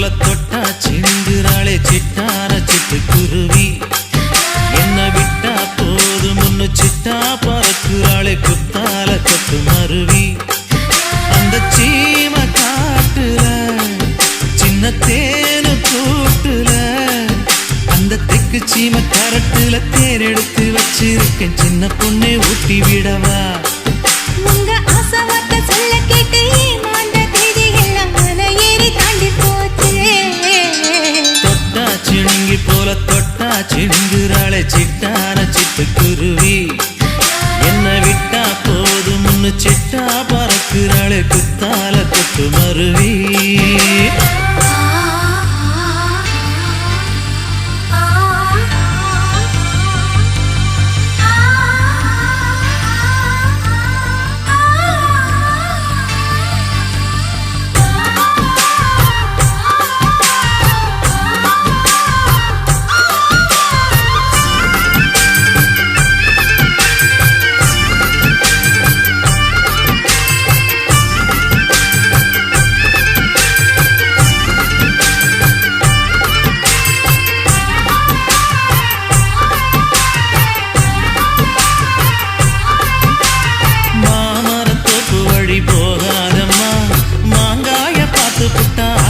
போல தொட்டா சிந்துறாளே சிட்டார சிட்டு குருவி. என்ன விட்டா போது முன்னு சிட்டா பறக்குறாளே குத்தால கொத்து மருவி. அந்த சீம காட்டுல சின்ன தேனு கூட்டுல அந்த தெக்கு சீம கரட்டுல தேர் எடுத்து வச்சிருக்கேன். சின்ன பொண்ணை ஊட்டி விடவா? தொட்டா சிணுங்குறாளே சிட்டான சிட்டுக்குருவி என்ன விட்டா போதும் சிட்டா பறக்குறாள குத்தால கொத்து மருவி.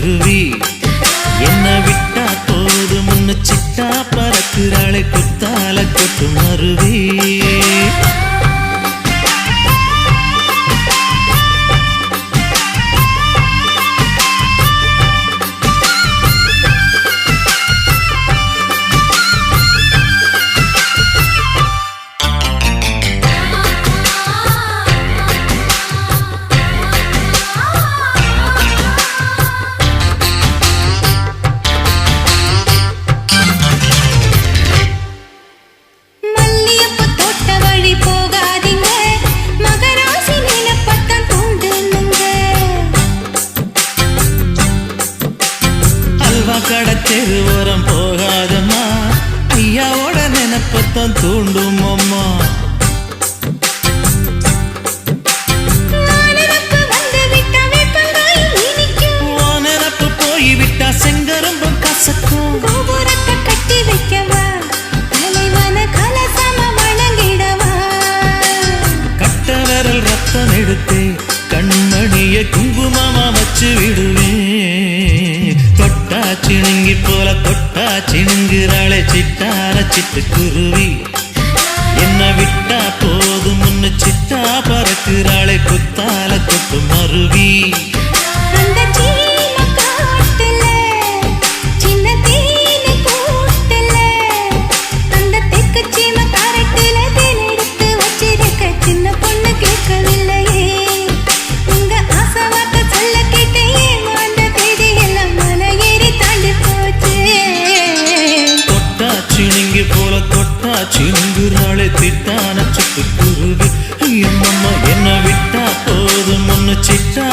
சிட்டுக்குருவி என்ன விட்டா போது முன்னு சிட்டா பறக்குறாளை குத்தால கொட்டு மருவி அல்வா கடை தெருவோரம் போகாதம்மா. ஐயாவோட நினப்பத்தான் தூண்டும் அம்மா. செங்கரும்பும் கசக்கும். கோபுரத்தை கட்டி வைக்கவா? தலைவன கலசம வணங்கிடவா? கட்ட விரல் ரத்தம் எடுத்து கண்மணிய குங்குமமா வச்சு தொட்டா சிணுங்கி போல தொட்டா சிணுங்குறாளே சிட்டார சிட்டு குருவி. என்ன விட்டா போதும் முன்னு சிட்டா பறக்குறாளே குத்தால கொட்டு மருவி. சின்ன பொண்ணு கேட்கவில்லை. சிங்கு சிணுங்குறாளே திட்டான சிட்டுக்குருவி. என்னம்மா என்ன விட்டா போதும். முன்னு சிட்டா